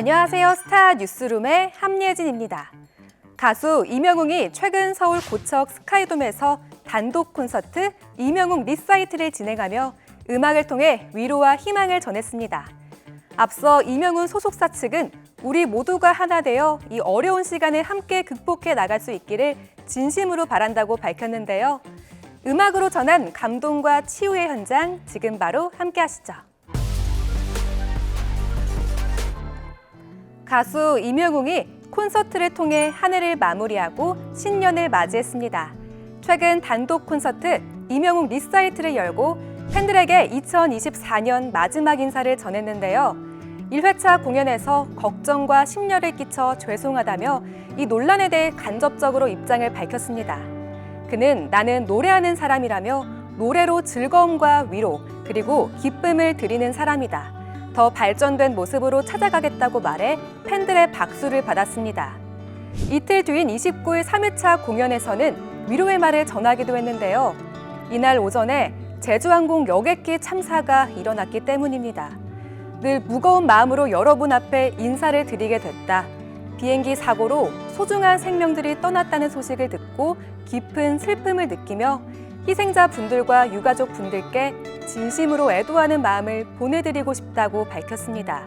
안녕하세요. 스타 뉴스룸의 함예진입니다. 가수 이명웅이 최근 서울 고척 스카이돔에서 단독 콘서트 이명웅 리사이트를 진행하며 음악을 통해 위로와 희망을 전했습니다. 앞서 이명웅 소속사 측은 우리 모두가 하나 되어 이 어려운 시간을 함께 극복해 나갈 수 있기를 진심으로 바란다고 밝혔는데요. 음악으로 전한 감동과 치유의 현장 지금 바로 함께 하시죠. 가수 이명웅이 콘서트를 통해 한 해를 마무리하고 신년을 맞이했습니다. 최근 단독 콘서트 이명웅 리사이트를 열고 팬들에게 2024년 마지막 인사를 전했는데요. 1회차 공연에서 걱정과 심려를 끼쳐 죄송하다며 이 논란에 대해 간접적으로 입장을 밝혔습니다. 그는 나는 노래하는 사람이라며 노래로 즐거움과 위로 그리고 기쁨을 드리는 사람이다. 더 발전된 모습으로 찾아가겠다고 말해 팬들의 박수를 받았습니다. 이틀 뒤인 29일 3회차 공연에서는 위로의 말을 전하기도 했는데요. 이날 오전에 제주항공 여객기 참사가 일어났기 때문입니다. 늘 무거운 마음으로 여러분 앞에 인사를 드리게 됐다. 비행기 사고로 소중한 생명들이 떠났다는 소식을 듣고 깊은 슬픔을 느끼며 희생자 분들과 유가족 분들께 진심으로 애도하는 마음을 보내드리고 싶다고 밝혔습니다.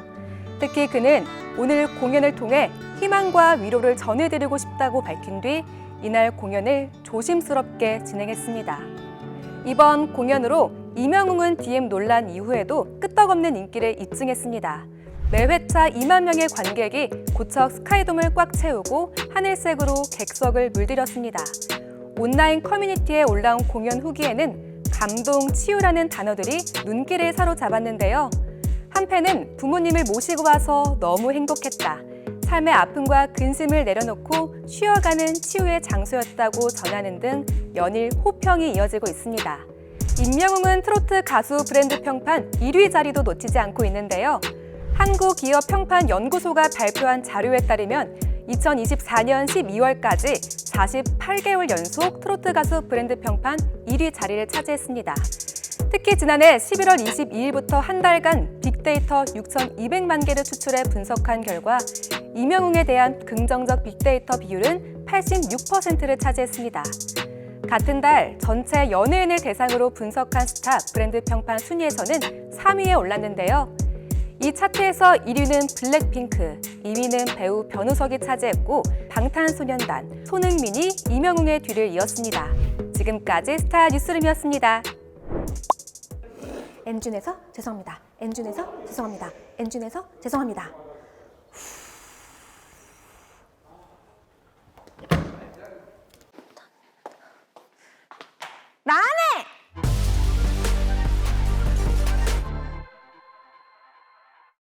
특히 그는 오늘 공연을 통해 희망과 위로를 전해드리고 싶다고 밝힌 뒤 이날 공연을 조심스럽게 진행했습니다. 이번 공연으로 이명웅은 DM 논란 이후에도 끄떡없는 인기를 입증했습니다. 매 회차 2만 명의 관객이 고척 스카이돔을 꽉 채우고 하늘색으로 객석을 물들였습니다. 온라인 커뮤니티에 올라온 공연 후기에는 감동, 치유라는 단어들이 눈길을 사로잡았는데요. 한 팬은 부모님을 모시고 와서 너무 행복했다. 삶의 아픔과 근심을 내려놓고 쉬어가는 치유의 장소였다고 전하는 등 연일 호평이 이어지고 있습니다. 임명웅은 트로트 가수 브랜드 평판 1위 자리도 놓치지 않고 있는데요. 한국기업평판연구소가 발표한 자료에 따르면 2024년 12월까지 48개월 연속 트로트 가수 브랜드 평판 1위 자리를 차지했습니다. 특히 지난해 11월 22일부터 한 달간 빅데이터 6,200만 개를 추출해 분석한 결과 이명웅에 대한 긍정적 빅데이터 비율은 86%를 차지했습니다. 같은 달 전체 연예인을 대상으로 분석한 스타 브랜드 평판 순위에서는 3위에 올랐는데요. 이 차트에서 1위는 블랙핑크, 2위는 배우 변우석이 차지했고 방탄소년단, 손흥민이 이명웅의 뒤를 이었습니다. 지금까지 스타 뉴스룸이었습니다. 엔준에서 죄송합니다. 엔준에서 죄송합니다. 엔준에서 죄송합니다.